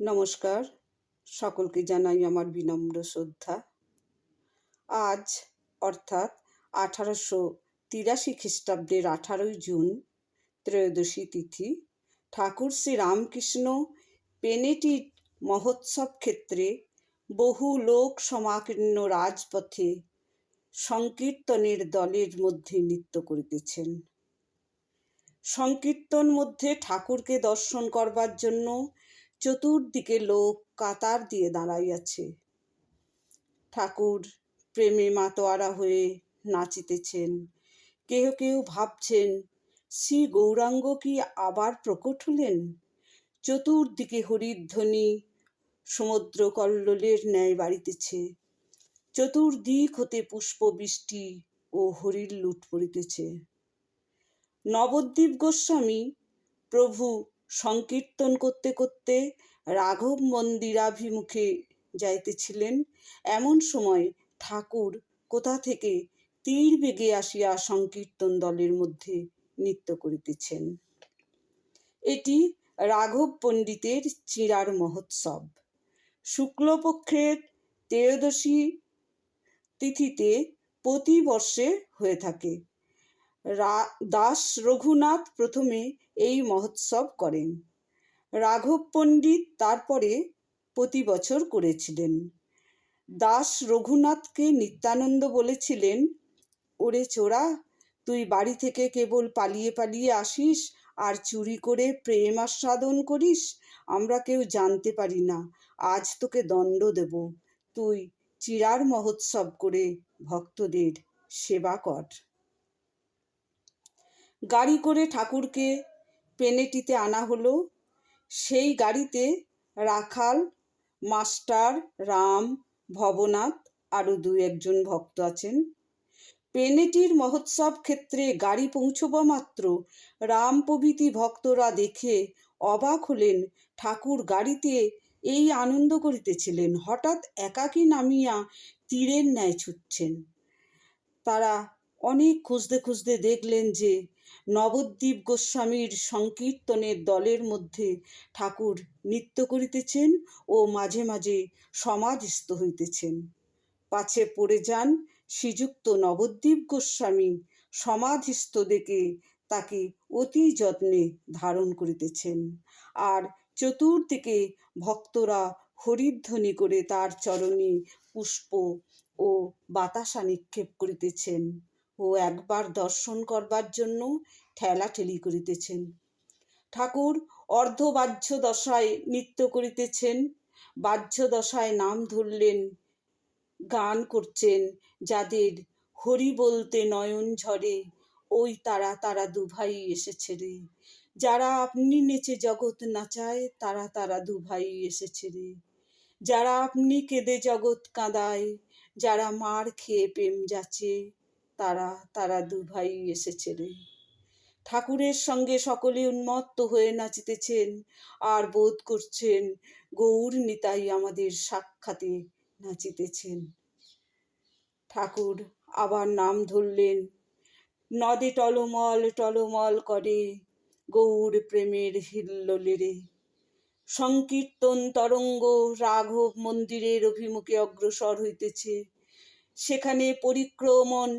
নমস্কার। সকলকে জানাই আমার বিনম্র শ্রদ্ধা। আজ, অর্থাৎ আঠারোশো তিরাশি খ্রিস্টাব্দের আঠারোই জুন, ত্রয়োদশী তিথি, ঠাকুর শ্রী রামকৃষ্ণ পেনেটির মহোৎসব ক্ষেত্রে বহু লোক সমাকীর্ণ রাজপথে সংকীর্তনের দলের মধ্যে নৃত্য করিতেছেন। সংকীর্তন মধ্যে ঠাকুরকে দর্শন করবার জন্য চতুর্দিকে লোক কাতার দিয়ে দাঁড়াইয়াছে। ঠাকুর প্রেমে মাতোয়ারা হয়ে নাচিতেছেন। কেহ কেউ ভাবছেন, শ্রী গৌরাঙ্গ কি আবার প্রকট হলেন? চতুর্দিকে হরিধ্বনি সমুদ্র কল্লোলের ন্যায় বাড়িতেছে। চতুর্দিক হতে পুষ্প বৃষ্টি ও হরির লুট পড়িতেছে। নবদ্বীপ গোস্বামী প্রভু সংকীর্তন করতে করতে রাঘব মন্দিরাভিমুখে যাইতেছিলেন। এমন সময় ঠাকুর কোথা থেকে তীর বেগে আসিয়া সংকীর্তন দলের মধ্যে নৃত্য করিতেছেন। এটি রাঘব পণ্ডিতের চিরার মহোৎসব। শুক্লপক্ষের ত্রয়োদশী তিথিতে প্রতি বর্ষে হয়ে থাকে। দাস রঘুনাথ প্রথমে এই মহোৎসব করেন। রাঘব পণ্ডিত তারপরে প্রতি বছর করেছিলেন। দাস রঘুনাথকে নিত্যানন্দ বলেছিলেন, ওরে চোরা, তুই বাড়ি থেকে কেবল পালিয়ে পালিয়ে আসিস আর চুরি করে প্রেম আস্বাদন করিস, আমরা কেউ জানতে পারি না। আজ তোকে দণ্ড দেব। তুই চিরার মহোৎসব করে ভক্তদের সেবা কর। গাড়ি করে ঠাকুরকে পেনেটিতে আনা হলো। সেই গাড়িতে রাখাল, মাস্টার, রাম, ভবনাথ আরও দু একজন ভক্ত আছেন। পেনেটির মহোৎসব ক্ষেত্রে গাড়ি পৌঁছবা মাত্র রাম প্রভৃতি ভক্তরা দেখে অবাক হলেন। ঠাকুর গাড়িতে এই আনন্দ করিতেছিলেন, হঠাৎ একাকী নামিয়া তীরের ন্যায় ছুটছেন। তারা অনেক খুঁজতে খুঁজতে দেখলেন যে নবদ্বীপ গোস্বামীর সংকীর্তনের দলের মধ্যে ঠাকুর নৃত্য করিতেছেন ও মাঝে মাঝে সমাধিস্থ হইতেছেন। পাছে পড়ে যান শ্রীযুক্ত নবদ্বীপ গোস্বামী সমাধিস্থ দেখে তাকে অতি যত্নে ধারণ করিতেছেন আর চতুর্দিকে ভক্তরা হরিধ্বনি করে তার চরণে পুষ্প ও বাতাসা নিক্ষেপ করিতেছেন। ও একবার দর্শন করবার জন্য ঠেলাঠেলি করিতেছেন। ঠাকুর অর্ধবাহ্য দশায় নৃত্য করিতেছেন, বাহ্য দশায় নাম ধরলেন, গান করছেন যাদের হরি বলতে নয়ন ঝরে, ওই তারা তারা দুভাই এসেছে রে। যারা আপনি নেচে জগৎ নাচায়, তারা তারা দুভাই এসেছে রে। যারা আপনি কেঁদে জগৎ কাঁদায়, যারা মার খেয়ে প্রেম যাচ্ছে তারা তারা দু ভাই এসেছে রে। ঠাকুরের সঙ্গে সকলে উন্মত্ত হয়ে নাচিতেছেন, আর বোধ করছেন গৌর নিতাই আমাদের সাক্ষাতে নাচিতেছেন। ঠাকুর আবার নাম ধরলেন, নদে টলমল টলমল করে গৌর প্রেমের হিল্লোলেরে সংকীর্তন তরঙ্গ রাঘব মন্দিরের অভিমুখে অগ্রসর হইতেছে। সেখানে পরিক্রমণ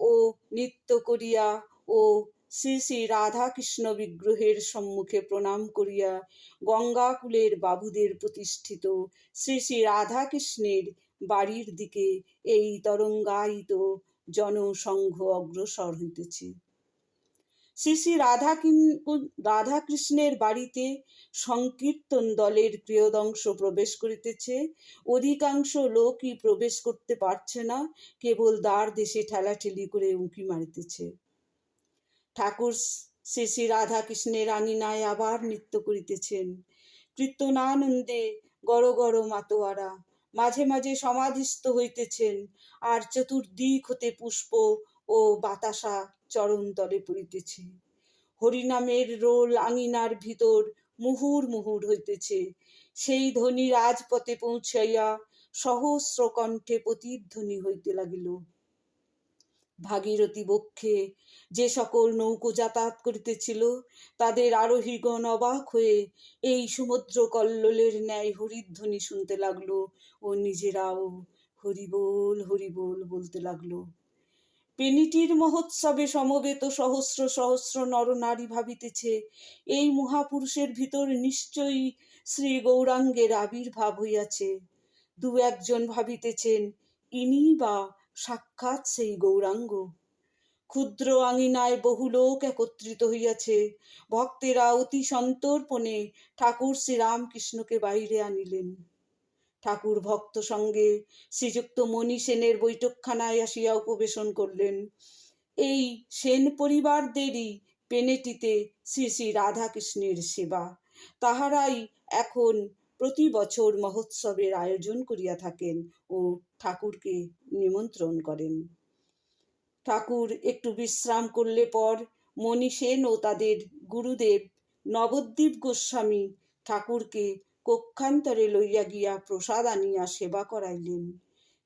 ও নৃত্য করিয়া ও শ্রী শ্রী রাধাকৃষ্ণ বিগ্রহের সম্মুখে প্রণাম করিয়া গঙ্গাকুলের বাবুদের প্রতিষ্ঠিত শ্রী শ্রী রাধাকৃষ্ণের বাড়ির দিকে এই তরঙ্গায়িত জনসংঘ অগ্রসর হইতেছে। শ্রী শ্রী রাধা রাধাকৃষ্ণের বাড়িতে সংকীর্তন দলের প্রিয়দংশ প্রবেশ করিতেছে। অধিকাংশ লোকই প্রবেশ করতে পারছে না, কেবল দ্বার দেশে ঠেলাঠেলি করে উঁকি মারিতেছে। ঠাকুর শ্রী শ্রী রাধাকৃষ্ণের আঙিনায় আবার নৃত্য করিতেছেন। কীর্তনানন্দে গড় গড় মাতোয়ারা, মাঝে মাঝে সমাধিস্থ হইতেছেন। আর চতুর্দিক হতে পুষ্প ও বাতাসা চরণ তলে পড়িতেছে। হরিনামের রোল আঙিনার ভিতর মুহুর মুহুর হইতেছে। সেই ধ্বনি রাজপথে পৌঁছাইয়া সহস্র কণ্ঠে প্রতিধ্বনি হইতে লাগিল। ভাগীরথী বক্ষে যে সকল নৌকো যাতায়াত করিতেছিল, তাদের আরোহীগণ অবাক হয়ে এই সমুদ্র কল্লোলের ন্যায় হরিধ্বনি শুনতে লাগল ও নিজেরাও হরিবোল হরিবোল বলতে লাগল। পেনিটির মহোৎসবে সমবেত সহস্র সহস্র নরনারী ভাবিতেছে, এই মহাপুরুষের ভিতর নিশ্চয়ই শ্রী গৌরাঙ্গের আবির্ভাব হইয়াছে। দু একজন ভাবিতেছেন, ইনি বা সাক্ষাৎ সেই গৌরাঙ্গ? ক্ষুদ্র আঙিনায় বহু লোক একত্রিত হইয়াছে। ভক্তেরা অতি সন্তর্পণে ঠাকুর শ্রীরামকৃষ্ণকে বাইরে আনিলেন। ঠাকুর ভক্ত সঙ্গে শ্রীযুক্ত মণি সেনের বৈঠকখানায় আসিয়া উপবেশন করলেন। এই সেন পরিবারদেরই পেনেটিতে শ্রী শ্রী রাধাকৃষ্ণের সেবা। তাহারাই এখন প্রতি বছর মহোৎসবের আয়োজন করিয়া থাকেন ও ঠাকুরকে নিমন্ত্রণ করেন। ঠাকুর একটু বিশ্রাম করলে পর মণি সেন ও তাদের গুরুদেব নবদ্বীপ গোস্বামী ঠাকুরকে কক্ষান্তরে লইয়া গিয়া প্রসাদ আনিয়া সেবা করাইলেন।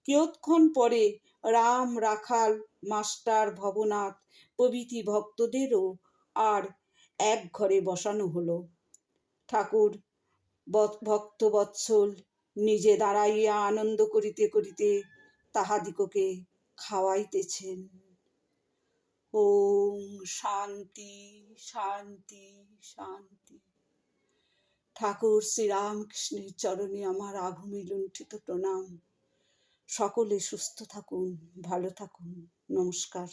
কিয়ৎক্ষণ পরে রাম, রাখাল, মাস্টার, ভবনাথ প্রভৃতি ভক্তদেরও আর এক ঘরে বসানো হলো। ঠাকুর ভক্ত বৎসল নিজে দাঁড়াইয়া আনন্দ করিতে করিতে তাহাদিগকে খাওয়াইতেছেন। ওম শান্তি শান্তি শান্তি। ঠাকুর শ্রীরামকৃষ্ণের চরণে আমার আভূমি লুণ্ঠিত প্রণাম। সকলে সুস্থ থাকুন ভালো থাকুন। নমস্কার।